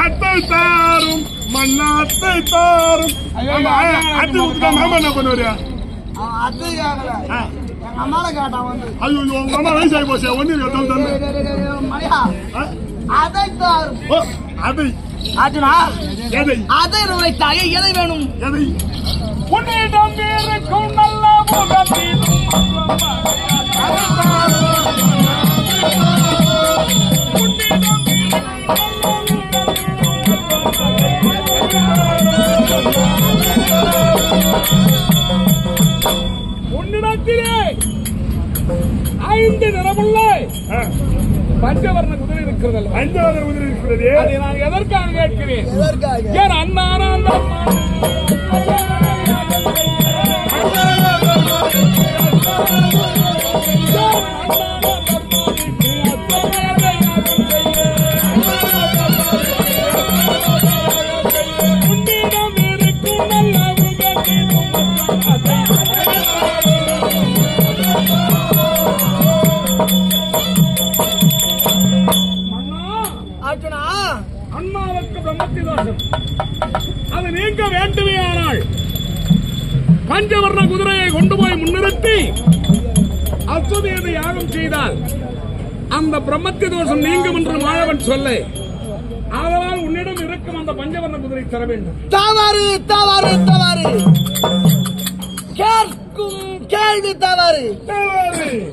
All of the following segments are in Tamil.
அத்தை தாரும் மண்ணா அத்தை தாரும். அத்தை விட்டுட்டா மாமா என்ன பண்ணுவாரு? அத்தை அம்மால கேட்டான் வந்து. ஐயோ உங்க அம்மா வயசாகி போச்சு. ஆ? அதை தார் ஓ, அதை. எதை? அதை உரைத்தாயே எதை வேணும்? எதை? உன்னிடம் இருக்கும் நல்ல முகத்திலும் ஐந்து நிறமுள்ள பஞ்சவர்ண குதிரை இருக்கிறது? அஞ்சாவது உதிரி இருக்கிறது. அதை நான் எதற்காக கேட்கிறேன்? எதற்காக? ஏன் அண்ணானந்த அர்ஜுனா அந்த பிரம்மத்தி தோஷம் நீங்கும் என்று மாணவன் சொல்ல. அதனால் உன்னிடம் இருக்கும் அந்த பஞ்சவர்ண குதிரை தர வேண்டும். தவறு தவறு தவறு. கேட்கும் கேள்வி தவறு. தேவாரு.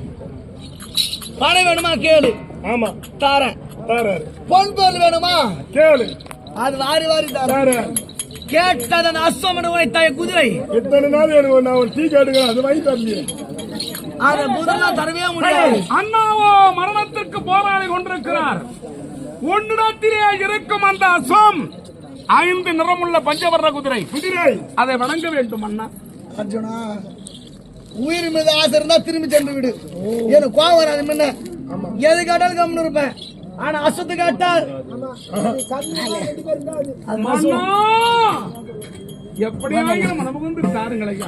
பணம் வேணுமா? கேளு. ஆமா. தாரேன். தாராரு பொன் பொருள் வேணுமா? கேளு. அது வாரி வாரி தரேன். தாரு கேட்டதன் அஸ்வமனு உரைத்தாய குதிரை. இத்தனை நாள் நான் ஒரு டீ கேட்டுக்கிறேன் அது வாங்கி தரலையே அதை முதல்ல தரவே முடியாது அண்ணாவோ மரணத்திற்கு போராடி கொண்டிருக்கிறார். உன்னிடத்திலே இருக்கும் அந்த அஸ்வம் ஐந்து நிறமுள்ள பஞ்சவர்ண குதிரை. குதிரை. அதை வணங்க வேண்டும் அண்ணா. அர்ஜுனா உயிர் மீது ஆசை இருந்தா திரும்பி சென்று விடு. எனக்கு கோவம் வராது முன்ன. எது கேட்டாலும் கம்னு இருப்பேன். ஆனா அசத்து கேட்டால். எப்படி ஆகிலும் நமக்கு வந்து தாருங்களையா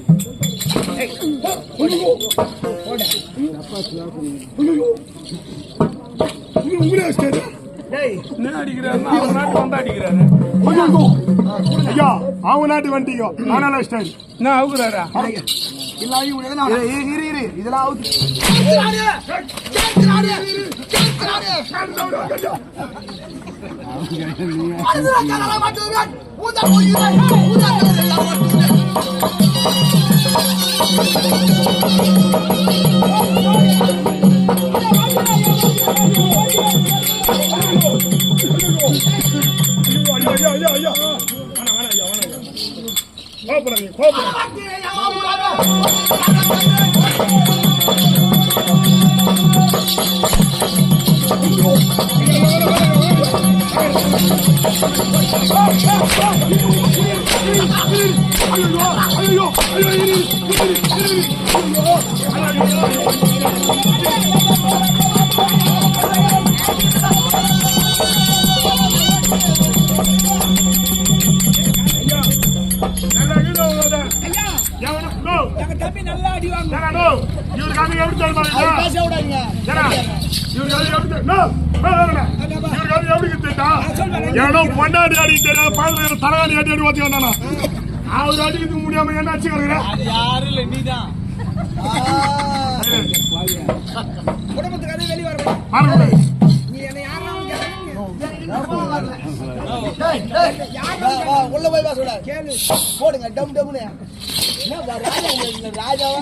அவங்க நாட்டு வண்டிக்கோ ஆனாலும் வச்சுட்டாரு என்ன அவுக்குறாரா இதெல்லாம் இரு இரு நல்லா இருக்குது உங்களோட. எவனா? நோ. ஏடா, நோ. இவருக்கு அது எப்படி தெரியுமா இவருக்கு அது எப்படி. இவருக்கு அது எப்படி தெரியுதா? ஏனோ பொண்டாட்டி அடி தெரியாத பாதுகாப்பு தலைகாணி அடி அடி ஓத்தி வந்தானா? அவர் அடிக்கிறதுக்கு முடியாம என்ன குடும்பத்துக்கு அதே வெளியே நீ உள்ள போய் போடுங்க டம் டம்னு. ராஜாவா?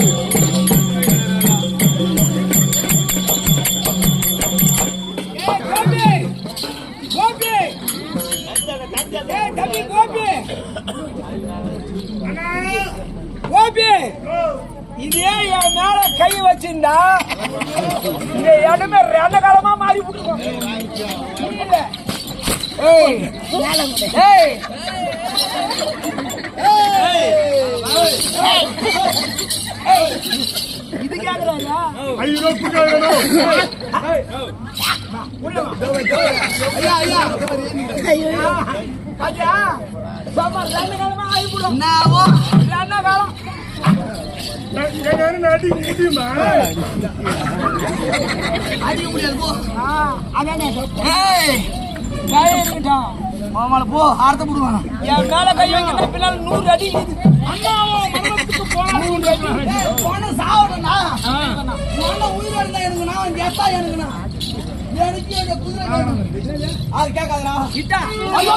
இதே என் மேல கை வச்சிருந்தா இந்த இடமே ரெண்ட காலமா மாறி இது கேக்குறாங்க ஐயா ரெண்டு காலமா ஆகி விடுவோம் ரெண்ட காலம் அடிக்க முடியுமா அடிக்க முடியாது போ ஆ, மாமால போ ஆர்த்த போடுவான் என் மேல கை வைக்கிற பின்னால் நூறு அடி அண்ணா அண்ணாவும் மரணத்துக்கு போன சாவடா போன உயிரோட தான் எனக்கு கேட்டா எனக்கு எனக்கு எங்க குதிரை அது கேட்காதடா கிட்டா ஐயோ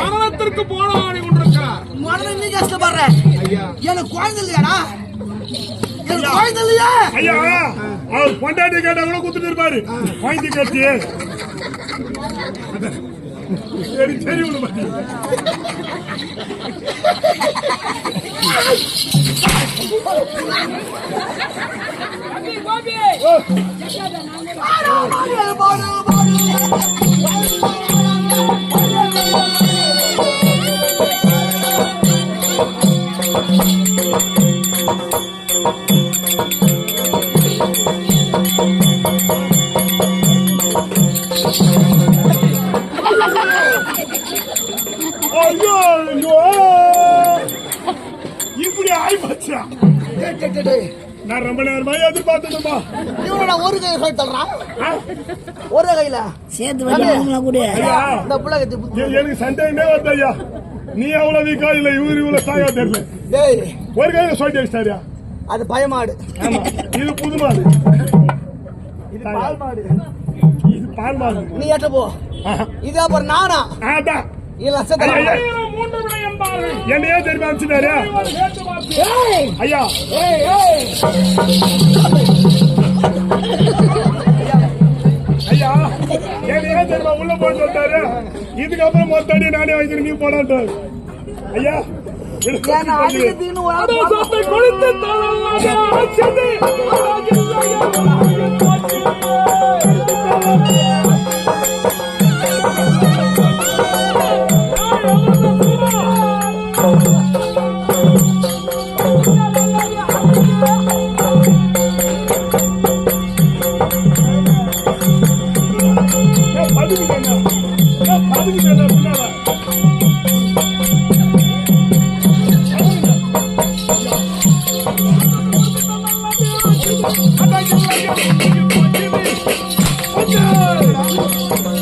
மரணத்திற்கு போராடி கொண்டிருக்கிறார். மனதை நீ கஷ்டப்படுற. எனக்கு குழந்தை இல்லையாடா? எனக்கு குழந்தை இல்லையா? ஐயா அவர் பொண்டாட்டி கேட்டா கூட குத்துட்டு இருப்பாரு. வாங்கி கட்டி சரி சரி ஒண்ணு பாத்தி ஐயோ டேய். நான் ரொம்ப நேரமா எதிர்பார்த்துட்டுமா? இவனோட ஒரு கை சொல்லி தள்ளுறான் ஒரு கையில. சேர்த்து வைக்கலாம் கூட இந்த புள்ள எனக்கு சந்தேகமே வருது ஐயா. நீ அவ்வளவு வீக்கா இல்ல இவரு இவ்வளவு ஸ்ட்ராங்கா தெரியல. டேய். ஒரு கையில சொல்லிட்டு வச்சிட்டாரியா அது பயமாடு. ஆமா. இது புது மாடு இது பால் மாடு இது பால் மாடு நீ ஏட்ட போ. இது அப்புறம் நானா? அதான் இல்ல வீரம் மூன்று விடை என்பார்கள் என்னையே தெரியுமா அனுப்பிச்சிட்டாரு ஐயா. ஏய் ஏய்! ஐயா என்னையே தெரியுமா உள்ள போட்டு வந்தாரு இதுக்கப்புறம் மொத்தடி நானே வாங்கி நீ ஐயா சொத்தை கொடுத்து அஞ்சு, அஞ்சு,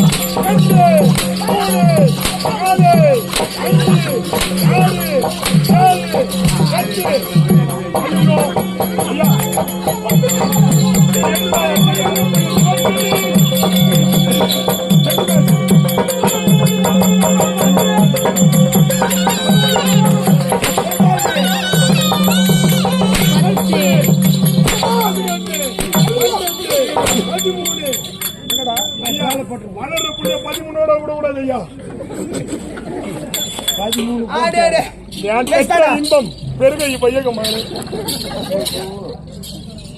இன்பம். பெருகை பையகமாறு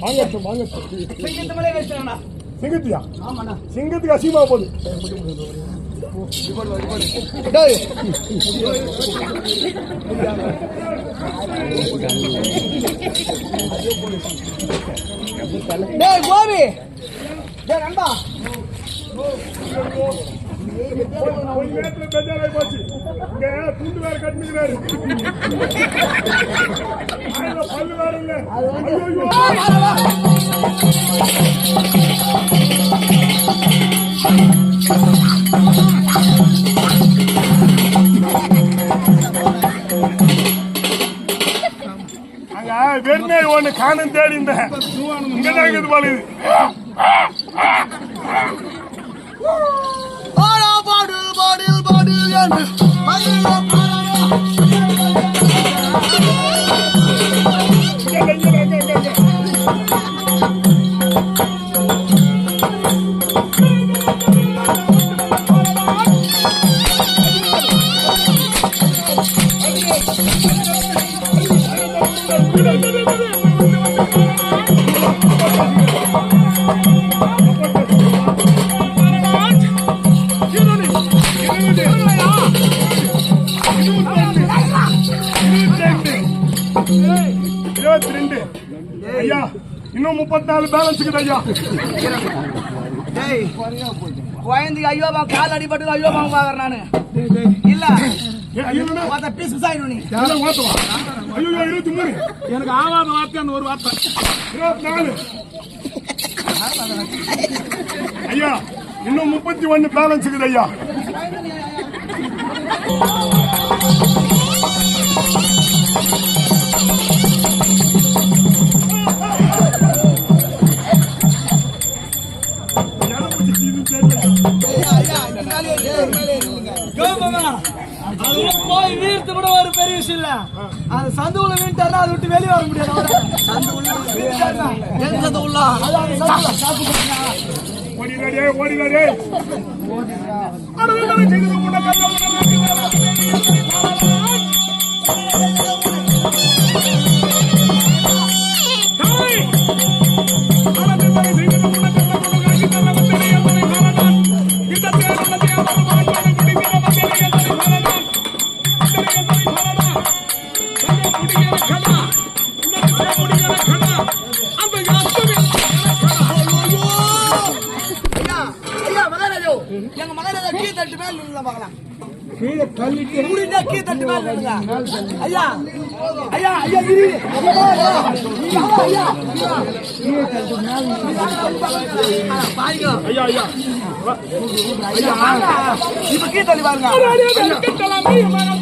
வாங்கட்டும் வாங்கட்டும். சிங்கத்தியா. சிங்கத்துக்கு அசிமா போகுது. கோபி. நண்பா. கொஞ்ச நேரத்துல பெஜாராய் போச்சு இங்க துண்டு வேற கட்டினுக்கிறாரு பல்லு வேற இல்ல வெறுமை ஒண்ணு காணும் தேடி இந்த இங்கதான் இருக்குது போல பாடு என்று முப்பத்தி நாலு பேலன்ஸ் இருக்குது ஐயா குழந்தைக்கு ஐயோ பா கால் அடிபட்டு ஐயோ பா பாக்குறேன் நானு. இல்ல. இருபத்தி எனக்கு ஆவாத வார்த்தை அந்த ஒரு வார்த்தை. இருபத்தி நாலு. ஐயா இன்னும் முப்பத்தி ஒன்னு பேலன்ஸ் இருக்குது ஐயா போய் வீழ்த்து கூட ஒரு பெரிய விஷயம் இல்ல அது சந்து உள்ள வீட்டாருன்னா அதை விட்டு வெளியே வர முடியாது. சந்து உள்ள சந்து உள்ள அது அந்த சந்து ஐயா, ஐயா, ஐயா, இரு, இரு. ஐயா, ஐயா, ஐயா. ஆ, பாருங்க. ஐயா ஐயா ஐயா, இப்ப கீழ் தள்ளி பாருங்க அது பாரு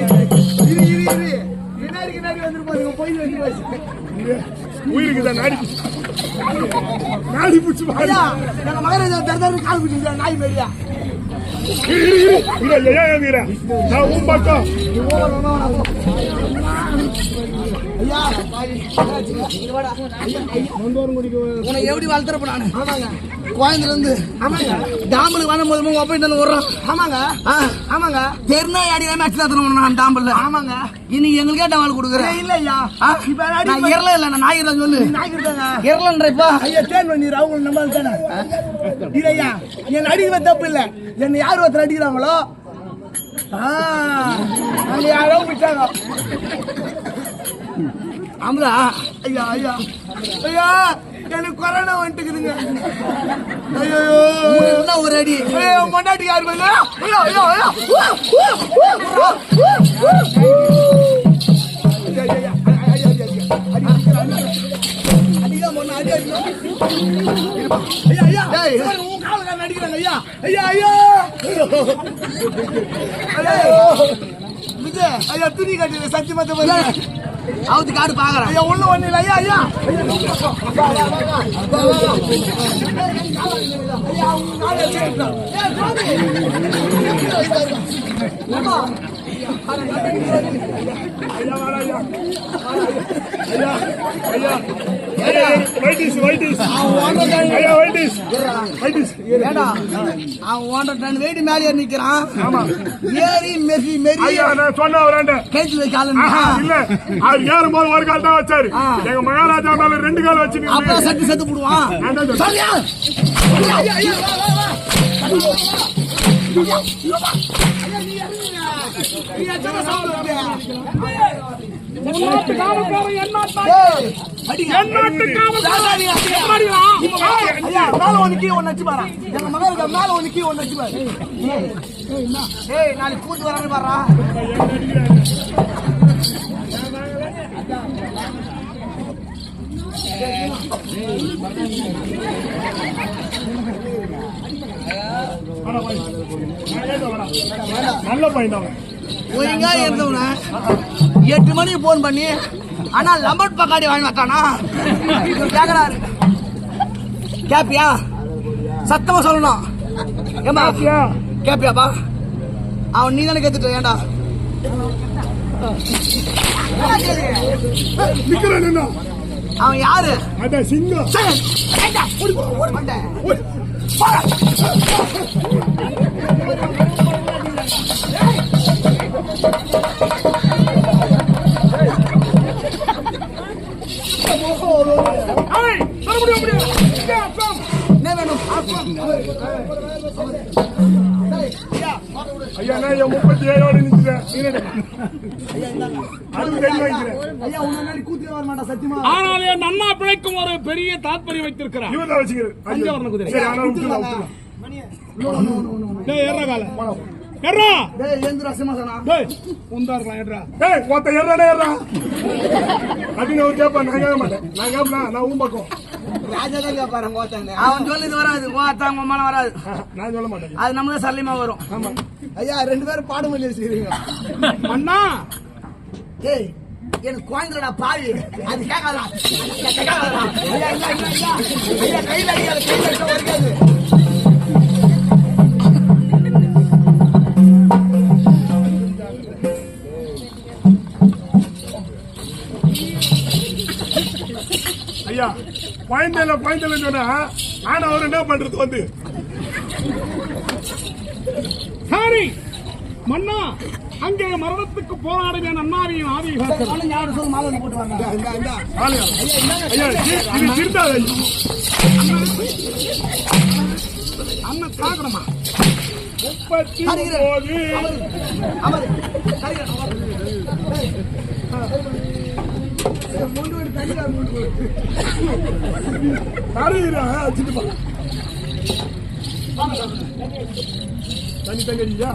இரு. பின்னாடி பின்னாடி வந்துட்டு பாருங்க போய் வந்து வச்சு உயிருக்கு தான் நாடி நாடி பிடிச்சி மகாராஜா கால் நாய் மாரியா நான் உன் பக்கம் ஐயா இங்க வாடா. உன்னை எப்படி வளர்த்துறப்ப நானு? கோயந்துல இருந்து ஆமாங்க டாம்பலுக்கு வரும்போது உங்க அப்பா என்ன வர்றோம் ஆமாங்க. ஆமாங்க. தெருநா அடி மேட்ச்ல தரணும் நான் டாம்பல்ல ஆமாங்க. இன்னைக்கு எங்களுக்கே டவால் கொடுக்குறேன். இல்ல ஐயா. இப்ப நான் இரல இல்ல நான் நாய் தான் சொல்லு. இரலன்றப்பா ஐயா தேன் பண்ணி அவங்க நம்ம தானே? இல்ல ஐயா என் அடிக்கிறது தப்பு இல்ல. என்ன யார் ஒருத்தர் அடிக்கிறாங்களோ? அங்க யாரோ விட்டாங்க. ஆமலா ஐயா ஐயா. ஐயா. எனக்கு கொரோனா வந்துட்டுக்குதுங்க ஐயோ ஒரு அடி ஐயோ மண்டாட்டி யார் ஐயோ ஐயோ. ஐயா, ஐயா. ஐயோ. ஐயோ. ஐயா துணி கட்டி சத்தியமா அவுத்து காடு பாக்குறேன் ஐயா ஒண்ணு ஒண்ணு இல்ல ஐயா ஐயா ஐயா வாடா ஐயா ஐயா ஐயா ஐயா வைட்டிஸ் வைட்டிஸ் ஐயா வைட்டிஸ் வைட்டிஸ் ஏடா அவன் ஒன்றரை டன் வெயிட் மேலே நிக்கிறான் ஆமா ஏறி மெரி மெரி ஐயா நான் சொன்ன வரேன் கைத்துல வைக்க இல்ல அவர் ஏறும்போது ஒரு கால் தான் வச்சாரு ஆ. எங்க மகாராஜா மேல ரெண்டு கால் வச்சு அப்புறம் சட்டு சத்து போடுவான் சொல்லியா உன்னாட்டு காவல்காரன் என்னாட்டா என்னாட்டு காவல்காரன் எப்படிடா? ஐயா மேல ஒண்ணு கீழே ஒண்ணு வச்சு பாரு எங்க மகளுக்கு மேல ஒண்ணு கீழே ஒண்ணு பாரு ஏய் நாளைக்கு கூட்டு வரான்னு பாரு நல்ல பையன் ஒழுங்கா இருந்தவன. எட்டு மணிக்கு போன் பண்ணி ஆனா லம்பட் பக்காடி வாங்கி இவர் கேக்குறாரு. கேப்பியா? சத்தமா சொல்லணும். ஏமா கேப்பியா? கேப்பியாப்பா? அவன் நீ தானே கேத்துட்ட நின்னா. அவன் யாரு? சிங்கம். ஐயா நான் என் முப்பத்தி ஏழோட நிக்கிறேன் ஆனால் என் அண்ணா பிழைக்கும் ஒரு பெரிய தாத்பரியம் வைத்திருக்கிறார். இவன் தான் வச்சுக்கிறேன் பஞ்சவர்ண குதிரை. டேய், ஏறுடா காலை. ஏறுடா. டேய் ஏந்திரா சிம்மாசனா? டேய், உந்தா இருக்கலாம், ஏறுடா. ஏய் ஒருத்த ஏறானே ஏறா அப்படின்னு அவர் கேட்பான் நான் கேட்க மாட்டேன். நான் கேட்பேன் நான் உன் பக்கம் ராஜா தான் கேட்பாரு கோத்தாங்க அவன் சொல்லுது வராது கோத்தாங்க உமான வராது. நான் சொல்ல மாட்டேன். அது நமக்கு சல்லியமா வரும். ஆமா. ஐயா ரெண்டு பேரும் பாடம் வச்சுக்கிறீங்க அண்ணா! ஏய் எனக்கு குழந்தைடா பாவி அது கேட்காதா கேட்காதா ஐயா இல்ல இல்ல இல்ல ஐயா கையில அடிக்காத கையில அடிச்சா வரைக்காது ஐயா குழந்தைல குழந்தைல சொன்னா ஆனா அவர் என்ன பண்றது வந்து? சரி மன்னா அங்கே மரணத்துக்கு போராடும் என் அண்ணாவின் ஆவி காக்கிறது. யாரும் சொல்லு மாலை போட்டு வாங்க இந்த இந்த ஆளுங்க. ஐயா சி- இது திருத்தாது அண்ணன் சாகரமா முப்பத்தி சரிங்க. ஒன்பது அமரு சரிங்க முண்டு விட்டு தண்ணி தண்ணி தங்கடியா